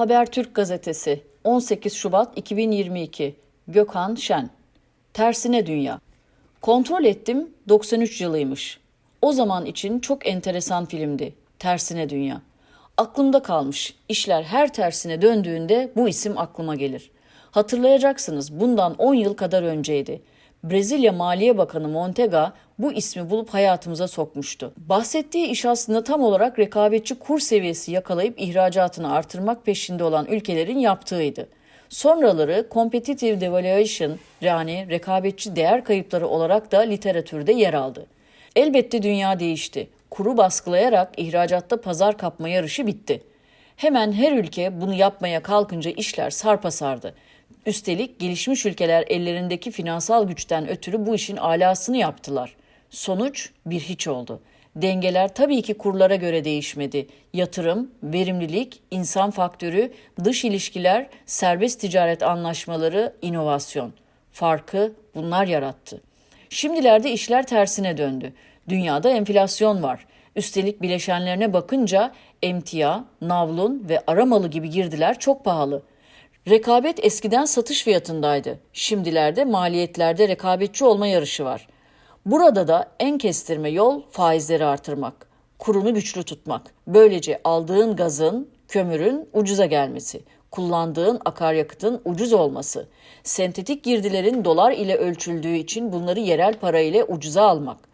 Habertürk Gazetesi 18 Şubat 2022 Gökhan Şen Tersine Dünya Kontrol ettim 93 yılıymış. O zaman için çok enteresan filmdi. Tersine Dünya. Aklımda kalmış. İşler her tersine döndüğünde bu isim aklıma gelir. Hatırlayacaksınız bundan 10 yıl kadar önceydi. Brezilya Maliye Bakanı Montega bu ismi bulup hayatımıza sokmuştu. Bahsettiği iş aslında tam olarak rekabetçi kur seviyesi yakalayıp ihracatını artırmak peşinde olan ülkelerin yaptığıydı. Sonraları competitive devaluation yani rekabetçi değer kayıpları olarak da literatürde yer aldı. Elbette dünya değişti. Kuru baskılayarak ihracatta pazar kapma yarışı bitti. Hemen her ülke bunu yapmaya kalkınca işler sarpa sardı. Üstelik gelişmiş ülkeler ellerindeki finansal güçten ötürü bu işin alasını yaptılar. Sonuç bir hiç oldu. Dengeler tabii ki kurlara göre değişmedi. Yatırım, verimlilik, insan faktörü, dış ilişkiler, serbest ticaret anlaşmaları, inovasyon. Farkı bunlar yarattı. Şimdilerde işler tersine döndü. Dünyada enflasyon var. Üstelik bileşenlerine bakınca emtia, navlun ve aramalı gibi girdiler çok pahalı. Rekabet eskiden satış fiyatındaydı. Şimdilerde maliyetlerde rekabetçi olma yarışı var. Burada da en kestirme yol faizleri artırmak, kurunu güçlü tutmak. Böylece aldığın gazın, kömürün ucuza gelmesi, kullandığın akaryakıtın ucuz olması, sentetik girdilerin dolar ile ölçüldüğü için bunları yerel para ile ucuza almak.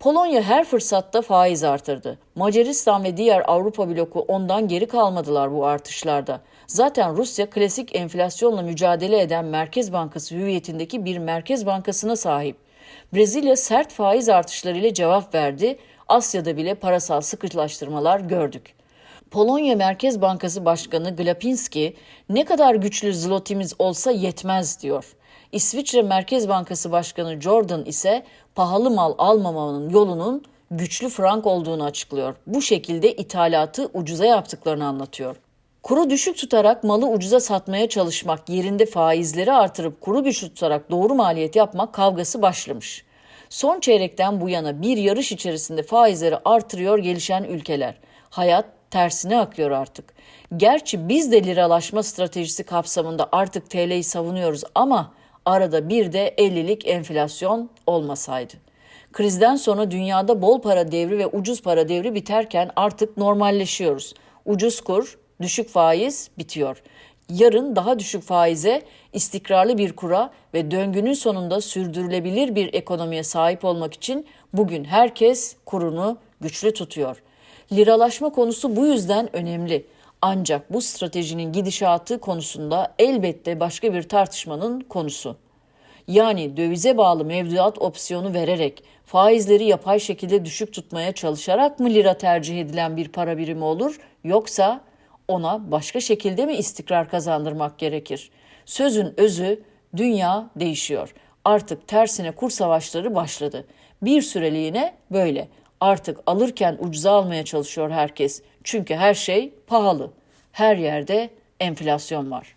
Polonya her fırsatta faiz artırdı. Macaristan ve diğer Avrupa bloku ondan geri kalmadılar bu artışlarda. Zaten Rusya klasik enflasyonla mücadele eden Merkez Bankası hüviyetindeki bir merkez bankasına sahip. Brezilya sert faiz artışlarıyla cevap verdi. Asya'da bile parasal sıkılaştırmalar gördük. Polonya Merkez Bankası Başkanı Glapinski ne kadar güçlü zlotimiz olsa yetmez diyor. İsviçre Merkez Bankası Başkanı Jordan ise pahalı mal almamanın yolunun güçlü frank olduğunu açıklıyor. Bu şekilde ithalatı ucuza yaptıklarını anlatıyor. Kuru düşük tutarak malı ucuza satmaya çalışmak yerinde faizleri artırıp kuru güçlü tutarak doğru maliyet yapmak kavgası başlamış. Son çeyrekten bu yana bir yarış içerisinde faizleri artırıyor gelişen ülkeler. Hayat tersine akıyor artık. Gerçi biz de liralaşma stratejisi kapsamında artık TL'yi savunuyoruz ama arada bir de 50'lik enflasyon olmasaydı. Krizden sonra dünyada bol para devri ve ucuz para devri biterken artık normalleşiyoruz. Ucuz kur, düşük faiz bitiyor. Yarın daha düşük faize, istikrarlı bir kura ve döngünün sonunda sürdürülebilir bir ekonomiye sahip olmak için bugün herkes kurunu güçlü tutuyor. Liralaşma konusu bu yüzden önemli. Ancak bu stratejinin gidişatı konusunda elbette başka bir tartışmanın konusu. Yani dövize bağlı mevduat opsiyonu vererek faizleri yapay şekilde düşük tutmaya çalışarak mı lira tercih edilen bir para birimi olur yoksa ona başka şekilde mi istikrar kazandırmak gerekir? Sözün özü dünya değişiyor. Artık tersine kur savaşları başladı. Bir süreliğine böyle. Artık alırken ucuza almaya çalışıyor herkes. Çünkü her şey pahalı. Her yerde enflasyon var.